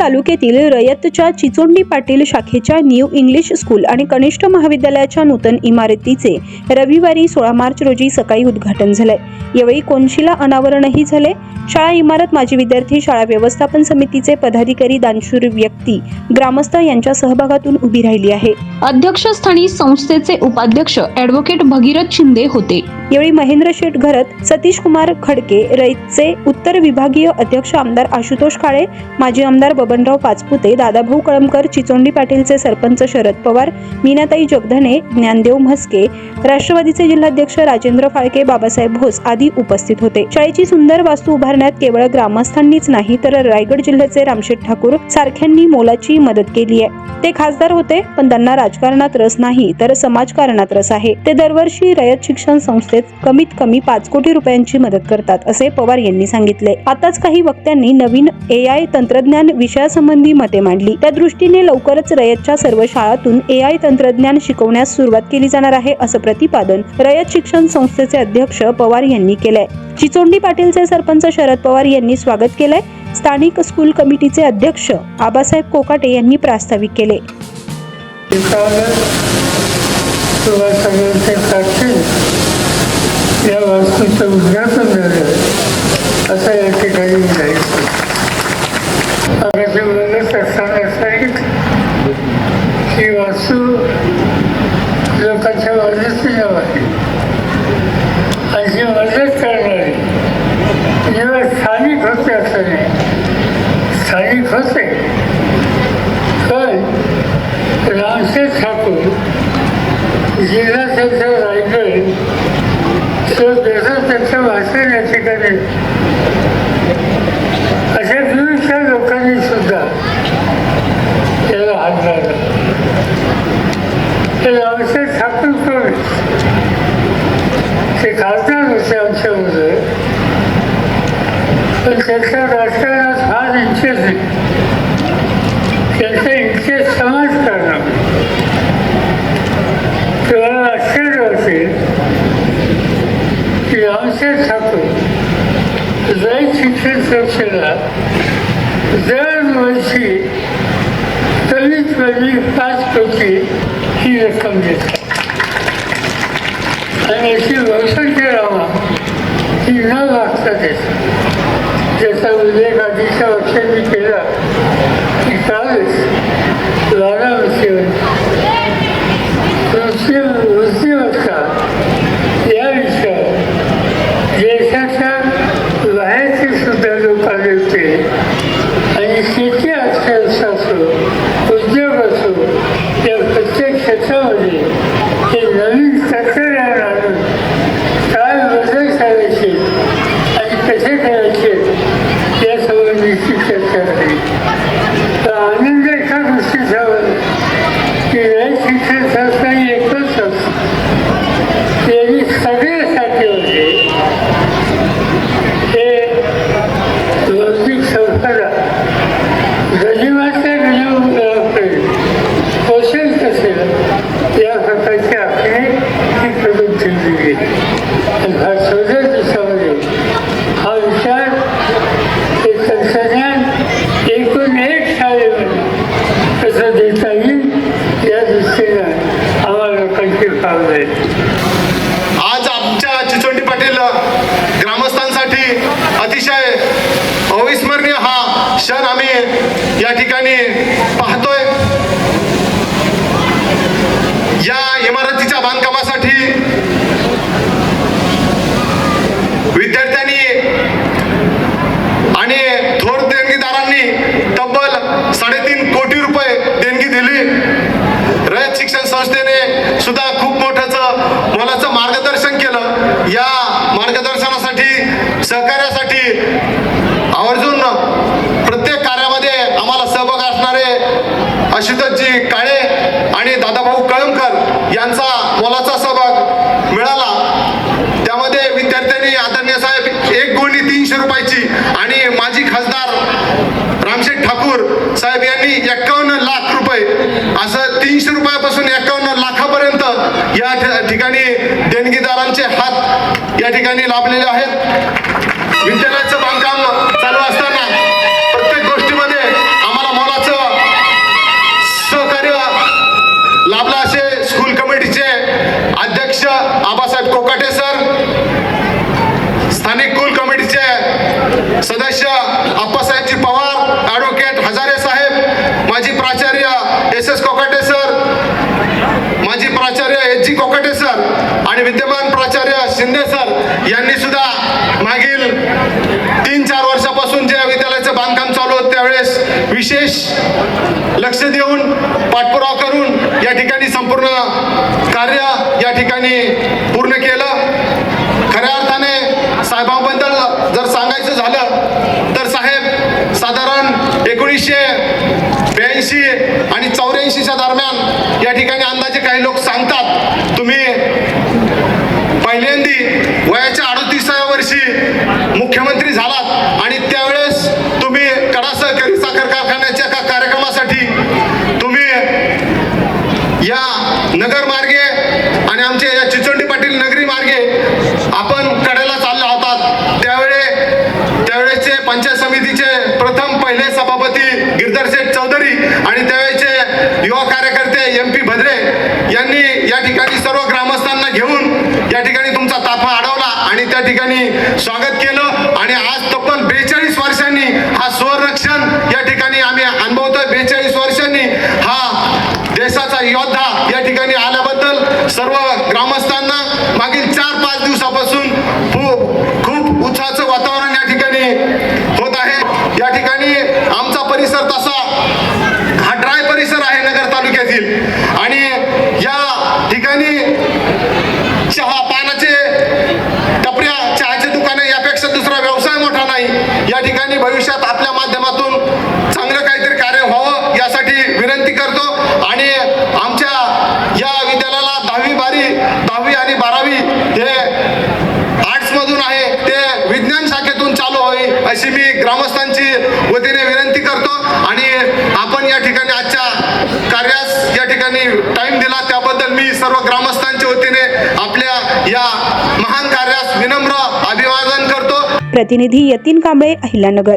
तालुक्यातील रयतच्या चिचोंडी पाटील शाखेच्या new English school आणि कनिष्ठ महाविद्यालयाच्या नूतन इमारतीचे रविवारी सोळा मार्च रोजी सकाळी उद्घाटन झालंय. यावेळी कोनशिला अनावरणही झाले. शाळा इमारत माजी विद्यार्थी शाळा व्यवस्थापन समितीचे पदाधिकारी दानशूर व्यक्ती ग्रामस्थ यांच्या सहभागातून उभी राहिली आहे. अध्यक्षस्थानी संस्थेचे उपाध्यक्ष ॲडव्होकेट भगीरथ शिंदे होते. यावेळी महेंद्र शेठ घरत सतीश कुमार खडके रईतचे उत्तर विभागीय अध्यक्ष आमदार आशुतोष काळे माजी आमदार बबनराव पाचपुते दादाभाऊ कळमकर चिचोंडी पाटीलचे सरपंच शरद पवार मीनाताई जगधने ज्ञानदेव म्हस्के राष्ट्रवादीचे जिल्हाध्यक्ष राजेंद्र फाळके बाबासाहेब भोस आदी उपस्थित होते. शाळेची सुंदर वास्तू उभारण्यात केवळ ग्रामस्थांनीच नाही तर रायगड जिल्ह्याचे रामशेठ ठाकूर सारख्यांनी मोलाची मदत केली आहे. ते खासदार होते पण त्यांना राजकारणात रस नाही तर समाजकारणात रस आहे. ते दरवर्षी रयत शिक्षण संस्थेत कमीत कमी पाच कोटी रुपयांची मदत करतात असे पवार यांनी सांगितले. आताच काही वक्त्यांनी नवीन ए आय तंत्रज्ञान विषयासंबंधी मते मांडली. त्या दृष्टीने लवकरच रयतच्या सर्व शाळातून ए आय तंत्रज्ञान शिकवण्यास सुरुवात केली जाणार आहे असं प्रतिपादन रयत शिक्षण संस्थेचे अध्यक्ष पवार यांनी केलंय. चिचोंडी पाटीलचे सरपंच शरद पवार यांनी स्वागत केलंय. स्थानिक स्कूल कमिटीचे अध्यक्ष आबासाहेब कोकाटे यांनी प्रास्ताविक केले एकावर किंवा सगळ्यांचे साक्षी या वास्तूचं उद्घाटन झालं असं या ठिकाणी मी जाहीर करतो आगाशी बोलत असताना सांगितलं ही वास्तू लोकांच्या मदतीची आहे आणि जी मदत करणारी जेव्हा स्थानिक होते असं नाही स्थानिक होते पण रामशेठ ठाकूर जिल्हा त्यांचा रायगड तो देशात त्यांचं वाचन या ठिकाणी अशा विविध लोकांनी सुद्धा त्याला हात लावला. ते रामशेठ ठाकूर कोण ते खासदार होते आमच्याबरोबर. पण त्यांच्या राजकारणात इंटरेस्ट आहे त्यांचा इंटरेस्ट समाजकारणात तेव्हा आश्चर्य असेल की आमचे ठाकूर जय शिक्षण संस्थेला दरवर्षी कमीत कमी पाच कोटी ही रक्कम देतात आणि अशी बहुसंख्य रामा ही न वागता देतात ज्याचा उल्लेख आधीच्या वर्षात मी केला की कालच अतिशय अविस्मरणीय हा क्षण आम्ही या ठिकाणी पाहतोय. या इमारतीच्या बांधकामासाठी विद्यार्थ्यांनी आणि थोर देणगीदारांनी तब्बल साडेतीन कोटी रुपये देणगी दिली. रयत शिक्षण संस्थेने सुद्धा खूप मोठ्याचं मोलाचं मार्गदर्शन केलं. या मार्गदर्शना मार्गदर्शनासाठी सहकार्यासाठी आवर्जून प्रत्येक कार्यामध्ये आम्हाला सहभाग असणारे आशुतोषजी काळे आणि दादाभाऊ कळमकर यांचा मोलाचा सहभाग मिळाला. त्यामध्ये विद्यार्थ्यांनी आदरणीय साहेब एक गोळी तीनशे रुपयाची आणि माजी खासदार रामशेठ ठाकूर साहेब यांनी एक्कावन्न लाख रुपये असं तीनशे रुपयापासून एक्कावन्न लाखापर्यंत या ठिकाणी देणगीदारांचे हात या ठिकाणी लाभलेले आहेत. विद्यालयाचं बांधकाम चालू असताना प्रत्येक गोष्टीमध्ये आम्हाला मोलाचं सहकार्य लाभलं असे स्कूल कमिटीचे अध्यक्ष आबासाहेब कोकाटे सर स्थानिक स्कूल कमिटीचे सदस्य विशेष लक्ष देऊन पाठपुरावा करून या ठिकाणी संपूर्ण कार्य या ठिकाणी पूर्ण केलं. खऱ्या अर्थाने साहेबांबद्दल जर सांगायचं झालं तर साहेब साधारण एकोणीसशे ब्याऐंशी आणि चौऱ्याऐंशीच्या दरम्यान या ठिकाणी अंदाजे काही लोक ठिकाणी स्वागत केलं आणि आज तब्बल बेचाळीस वर्षांनी हा स्वरक्षण या ठिकाणी आम्ही अनुभवतोय. बेचाळीस वर्षांनी हा देशाचा योद्धा या ठिकाणी आल्याबद्दल सर्व ग्रामस्थांना मागील चार पाच दिवसापासून खूप खूप उत्साहाचं वातावरण या ठिकाणी होत आहे. या ठिकाणी आमचा परिसर तसा हा ड्राय परिसर आहे नगर तालुक्यातील आणि या ठिकाणी चहा पानाचे टपऱ्या चहाचे दुकाने यापेक्षा दुसरा व्यवसाय मोठा नाही या ठिकाणी भविष्यात आपल्या माध्यमातून चांगलं काहीतरी कार्य व्हावं यासाठी विनंती करतो आणि आमच्या या विद्यालयाला दहावी बारी दहावी आणि बारावी हे आर्ट्समधून आहे ते विज्ञान शाखेतून चालू होईल अशी मी ग्रामस्थांची वतीने विनंती करतो आणि आपण या ठिकाणी आजच्या कार्यास या ठिकाणी टाइम दिला त्याबद्दल मी सर्व ग्रामस्थांच्या वतीने आपल्या या महान कार्यास विनम्र अभिवादन करतो. प्रतिनिधी यतीन कांबळे अहिल्यानगर.